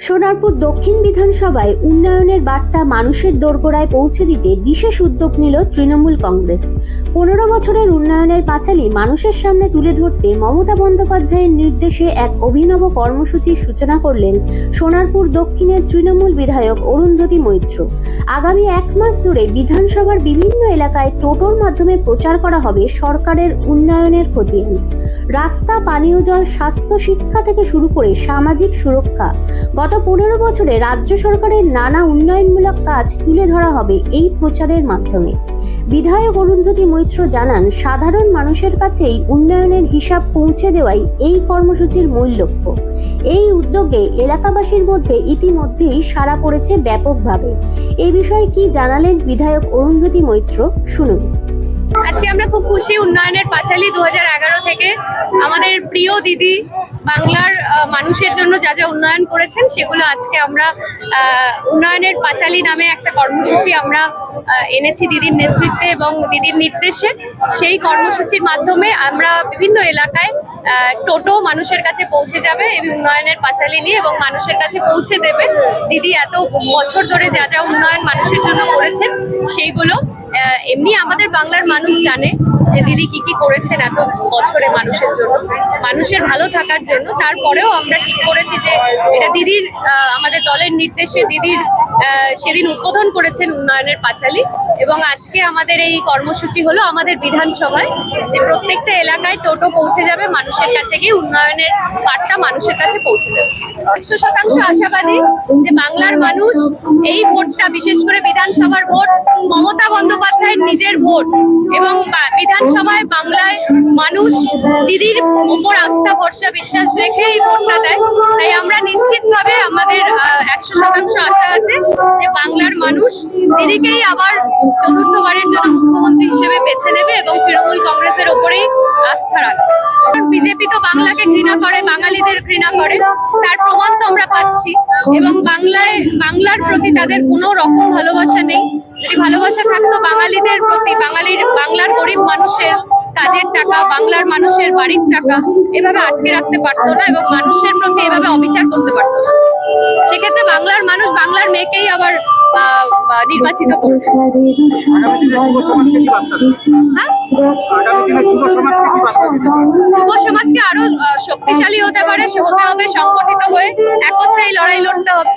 সোনারপুর দক্ষিণ বিধানসভায় উন্নয়নের বার্তা মানুষের দোরগোড়ায় পৌঁছে দিতে বিশেষ উদ্যোগ নিল তৃণমূল কংগ্রেস। পনেরো বছরের উন্নয়নের পাঁচালী মানুষের সামনে তুলে ধরতে মমতা বন্দ্যোপাধ্যায়ের নির্দেশে এক অভিনব কর্মসূচির সূচনা করলেন সোনারপুর দক্ষিণের তৃণমূল বিধায়ক অরুন্ধতী মৈত্র। আগামী এক মাস ধরে বিধানসভার বিভিন্ন এলাকায় টোটোর মাধ্যমে প্রচার করা হবে সরকারের উন্নয়নের খতিয়ান। রাস্তা, পানীয় জল, স্বাস্থ্য, শিক্ষা থেকে শুরু করে সামাজিক সুরক্ষা গত পনেরো বছরে রাজ্য সরকারের নানা উন্নয়নমূলক কাজ তুলে ধরা হবে এই প্রচারের মাধ্যমে। বিধায়ক অরুন্ধতী মৈত্র জানান, সাধারণ মানুষের কাছেই উন্নয়নের হিসাব পৌঁছে দেওয়াই এই কর্মসূচির মূল লক্ষ্য। এই উদ্যোগে এলাকাবাসীর মধ্যে ইতিমধ্যেই সাড়া পড়েছে ব্যাপকভাবে। এ বিষয়ে কি জানালেন বিধায়ক অরুন্ধতী মৈত্র? শুনুন। আজকে আমরা খুব খুশি উন্নয়নের পাঁচালী দু থেকে আমাদের প্রিয় দিদি বাংলার মানুষের জন্য যা যা উন্নয়ন করেছেন সেগুলো আজকে আমরা উন্নয়নের পাঁচালী নামে একটা কর্মসূচি আমরা এনেছি দিদির নেতৃত্বে এবং দিদির নির্দেশে। সেই কর্মসূচির মাধ্যমে আমরা বিভিন্ন এলাকায় টোটো মানুষের কাছে পৌঁছে যাবে এই উন্নয়নের পাঁচালী নিয়ে এবং মানুষের কাছে পৌঁছে দেবে। দিদি এত বছর ধরে যা যা উন্নয়ন মানুষের জন্য করেছেন, সেইগুলো এমনি আমাদের বাংলার মানুষ জানে যে দিদি কি কি করেছেন এত বছরে মানুষের জন্য, মানুষের ভালো থাকার জন্য। তারপরেও আমরা ঠিক করেছি যে এটা দিদির আমাদের দলের নির্দেশে দিদির সেদিন উদ্বোধন করেছেন উন্নয়নের পাঁচালী। এবং আজকে আমাদের এই কর্মসূচি হলো আমাদের বিধানসভায় যে প্রত্যেকটা এলাকায় টোটো পৌঁছে যাবে, মানুষের কাছে গিয়ে উন্নয়নের বার্তা মানুষের কাছে পৌঁছে দেবে একশো শতাংশ আশাবাদী যে বাংলার মানুষ এই ভোটটা, বিশেষ করে বিধানসভার ভোট মমতা বন্দ্যোপাধ্যায়ের নিজের ভোট এবং বিধানসভায় বাংলায় মানুষ, দিদির উপর আস্থা, ভরসা, বিশ্বাস রেখে এই ভোটটা দেয়। তাই আমরা নিশ্চিতভাবে আমাদের একশো শতাংশ আশা আছে যে বাংলার মানুষ দিদিকেই আবার চতুর্থবারের জন্য মুখ্যমন্ত্রী হিসেবে বেছে নেবে এবং তৃণমূল কংগ্রেসের ওপরেই আস্থা রাখবে। বিজেপি তো বাংলাকে ঘৃণা করে, বাঙালিদের ঘৃণা করে। তার প্রমাণ তো আমরা পাচ্ছি এবং বাংলায়, বাংলার প্রতি তাদের কোনো রকম ভালোবাসা নেই। যদি ভালোবাসা থাকতো বাঙালিদের প্রতি বাঙালির বাংলার গরিব মানুষের কাজের টাকা বাংলার মানুষের বাড়ির টাকা এভাবে আটকে রাখতে পারতো না এবং মানুষের প্রতি এভাবে অবিচার করতে পারতো না। সেক্ষেত্রে বাংলার মানুষ বাংলার মেয়েকেই আবার নির্বাচিত করবে যুব সমাজকে? হ্যাঁ? যুব সমাজকে আরও শক্তিশালী হতে পারে সে হতে হবে সংগঠিত হয়ে একত্রে এই লড়াই লড়তে হবে।